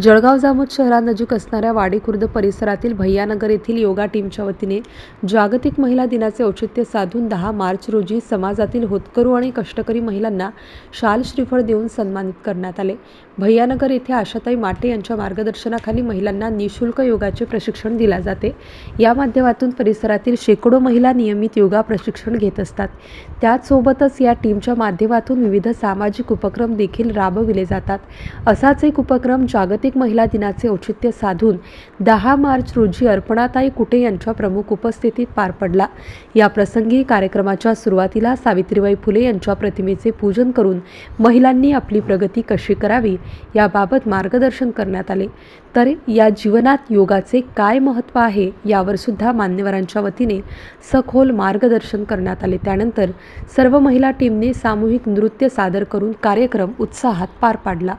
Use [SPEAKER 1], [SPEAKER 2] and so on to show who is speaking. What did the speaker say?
[SPEAKER 1] जळगाव जामोद शहरानजीक असणाऱ्या वाडीखुर्द परिसरातील भैयानगर येथील योगा टीमच्या वतीने जागतिक महिला दिनाचे औचित्य साधून दहा मार्च रोजी समाजातील होतकरू आणि कष्टकरी महिलांना शाल श्रीफळ देऊन सन्मानित करण्यात आले. भैयानगर येथे आशाताई माटे यांच्या मार्गदर्शनाखाली महिलांना निशुल्क योगाचे प्रशिक्षण दिले जाते. या माध्यमातून परिसरातील शेकडो महिला नियमित योगा प्रशिक्षण घेत असतात. त्याचसोबतच या टीमच्या माध्यमातून विविध सामाजिक उपक्रम देखील राबविले जातात. असाच एक उपक्रम जागतिक महिला दिनाचे औचित्य साधून दहा मार्च रोजी अर्पणाताई कुटे यांच्या प्रमुख उपस्थितीत पार पडला. या प्रसंगी कार्यक्रमाच्या सुरुवातीला सावित्रीबाई फुले यांच्या प्रतिमेचे पूजन करून महिलांनी आपली प्रगती कशी करावी याबाबत मार्गदर्शन करण्यात आले. तर या जीवनात योगाचे काय महत्त्व आहे यावर सुद्धा मान्यवरांच्या वतीने सखोल मार्गदर्शन करण्यात आले. त्यानंतर सर्व महिला टीमने सामूहिक नृत्य सादर करून कार्यक्रम उत्साहात पार पाडला.